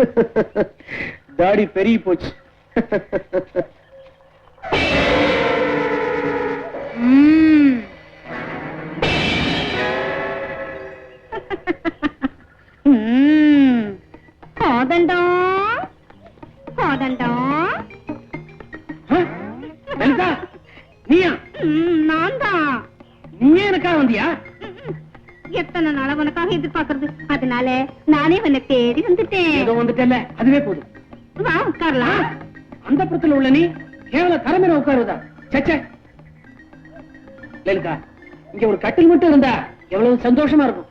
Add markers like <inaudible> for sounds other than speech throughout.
<laughs> தாடி பெருகி போச்சு. கோதண்டம் ஆ? லலிதா நீயா? நான் தான் நீயே எனக்கா வந்தியா? உனக்காக எதிர்பார்க்கறது. அதனால நானே உன்னை தேடி வந்துட்டேன். ஏதோ வந்துட்டல அதுவே போதும். வா உட்காரலாம் அந்த புறத்துல உள்ள நீ கேவல தரமேல உட்காருதா? சச்சே லலிதா இங்க ஒரு கட்டில் மட்டும் இருந்தா எவ்வளவு சந்தோஷமா இருக்கும்.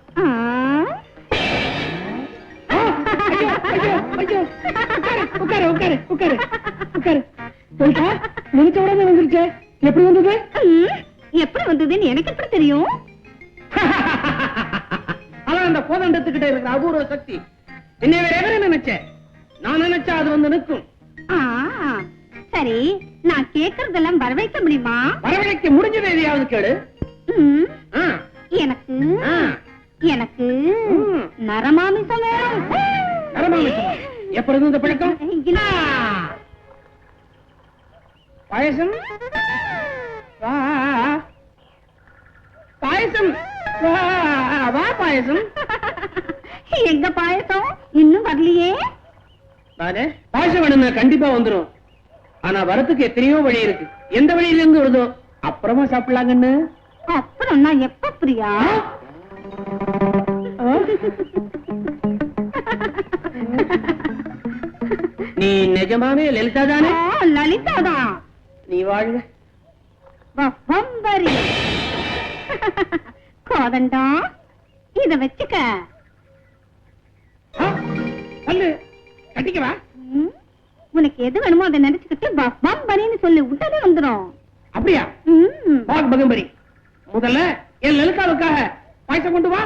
உட்காரு, உட்காரு, உட்காரு, உட்காரு. லலிதா, நினைச்ச உடனே வந்துருச்சே. எப்படி வந்தது? எப்படி வந்ததுன்னு எனக்கு எப்படி தெரியும்? கோதண்டத்துக்கிட்ட இருக்கிற அபூர்வ சக்தி. என்னை வேற எவரை நினைச்சேன் நான் நினைச்சா அது வந்து நிற்கும். சரி நான் கேக்குறதெல்லாம் வரவைக்க முடியுமா? வரவழைக்க முடிஞ்சது எதையாவது கேடு எனக்கு. எனக்கு. நரமாமிசம் வேணும். நரமாமிசமா? எப்ப இருந்து இந்த பழக்கம். பாயசம்? வா. பாயசம். வா. வா பாயசம். எங்க பாயசம்? இன்னும் வரலையே? நானே? பாயசம் வேணும்னா கண்டிப்பா வந்துரும். ஆனா வரத்துக்கு எத்தனையோ வழி இருக்கு. எந்த வழியில இருந்து வருதோ அப்புறமா சாப்பிடலாங்கன்னு. அப்புறம் நான் எப்ப பிரியா? நீ நிஜமாவே லலிதா தானே? லலிதாதான் நீ வாழ்க. கோதண்டம் இத வச்சுக்க. சொல்லு கட்டிக்கவா? உனக்கு எது வேணுமோ அதை நினைச்சுக்கிட்டு வம்பரின்னு சொல்லி உடனே வந்துடும் அப்படியா. பாக் பகம்பரி முதல்ல என் லலிதாவுக்காக பாயசம் கொண்டு வா.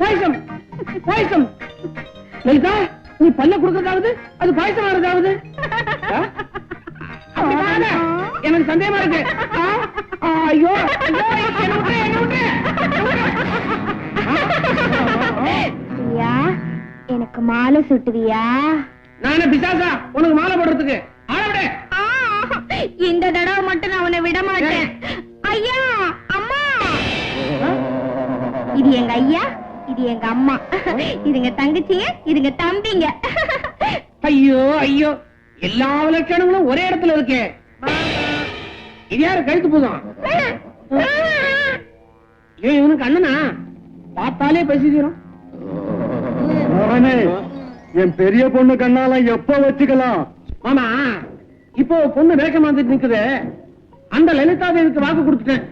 பாயசம் பாயசம். லலிதா நீ பல்ல கொடுக்கறதாவது அது பாயசம் ஆறதாவது. எனக்கு சந்தேகமா இருக்கு. ஐயோ. எனக்கு மாலை சுட்டுவியா? நானே பிசாசா உனக்கு மாலை போடுறதுக்கு. இந்த தடவை மட்டும் நான் உன்னை விட மாட்டேன். ஐயா அம்மா. இது எங்க ஐயா இது எங்க அம்மா. இதுங்க தங்கச்சிங்க இதுங்க தம்பிங்க. ஐயோ ஐயோ. எல்லா விளக்கணங்களும் ஒரே இடத்துல இருக்கே. இது யாரு? கழுத்து போதும். ஐயோ இவனுக்கு அண்ணனா? பார்த்தாலே பசிக்கிறோம். என் பெரிய பொண்ணு கண்ணால எப்ப வச்சுக்கலாம்? மாமா இப்போ பொண்ணு வேஷம் வந்துட்டு நிக்குது. அந்த லலிதா தேவிக்கு வாக்கு கொடுத்துட்டேன்.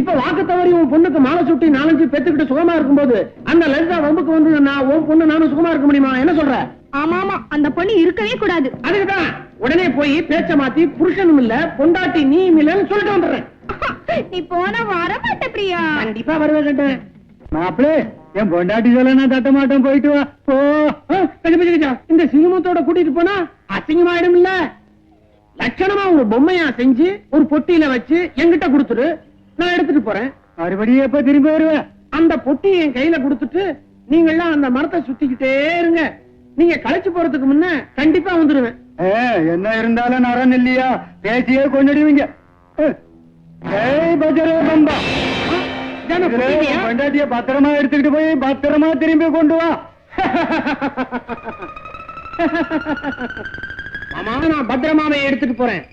இப்ப வாக்கு தவறி உன் பொண்ணுக்கு மாலை சுட்டி நாலஞ்சு பெத்துக்கிட்டு சுகமா இருக்கும்போது அந்த லலிதா வம்புக்கு வந்து நான் உன் பொண்ணு நானும் சுகமா இருக்க முடியுமா? என்ன சொல்ற? ஆமா ஆமா அந்த பொண்ணு இருக்கவே கூடாது. அதுக்குதான். உடனே போய் பேச்ச மாத்தி புருஷனும் இல்ல பொண்டாட்டி நீ இல்லன்னு சொல்லிட்டு வந்துடுறேன். நீ போன வர மாட்ட பிரியா. கண்டிப்பா வருவே கேட்டேன் மாப்பிளே என் பொண்டாட்டி சொல்ல நான் தட்ட மாட்டேன் போயிட்டு வா. போ. இந்த சிங்கமத்தோட கூட்டிட்டு போனா அசிங்கமாயிடும் இல்ல? லட்சணமா ஒரு பொம்மையா செஞ்சு ஒரு பொட்டியில வச்சு என்கிட்ட கொடுத்துரு நான் எடுத்துட்டு போறேன். மறுபடியும் எப்ப திரும்பி வருவேன் அந்த பொட்டி என் கையில கொடுத்துட்டு நீங்க எல்லாம் அந்த மரத்தை சுத்திக்கிட்டே இருங்க. நீங்க களைச்சு போறதுக்கு முன்ன கண்டிப்பா வந்துருவேன். என்ன இருந்தாலும் நரன் இல்லையா? பேச்சியே கொண்டுடுவீங்க. பொண்டாட்டிய பத்திரமா எடுத்துக்கிட்டு போய் பத்திரமா திரும்பி கொண்டு வா. ஆமா நான் பத்திரமாவை எடுத்துட்டு போறேன்.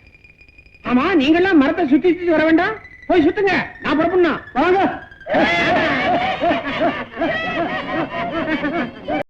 ஆமா நீங்க எல்லாம் மரத்தை சுத்தி சுத்தி வர வேண்டாம். போய் சுத்துங்க. நான் புறப்படணும். வாங்க.